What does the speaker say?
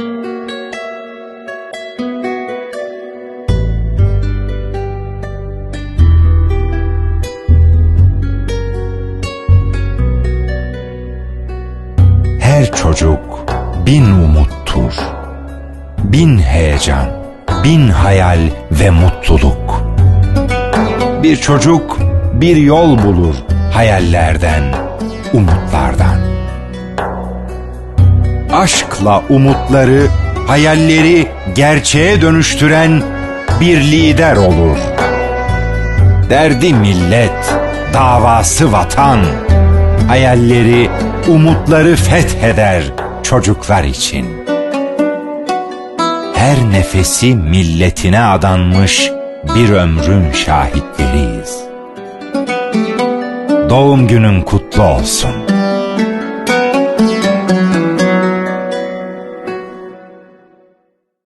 Her çocuk bin umuttur, bin heyecan, bin hayal ve mutluluk. Bir çocuk bir yol bulur hayallerden, umutlardan. Aşkla umutları, hayalleri gerçeğe dönüştüren bir lider olur. Derdi millet, davası vatan, hayalleri, umutları fetheder çocuklar için. Her nefesi milletine adanmış bir ömrün şahitleriyiz. Doğum günün kutlu olsun.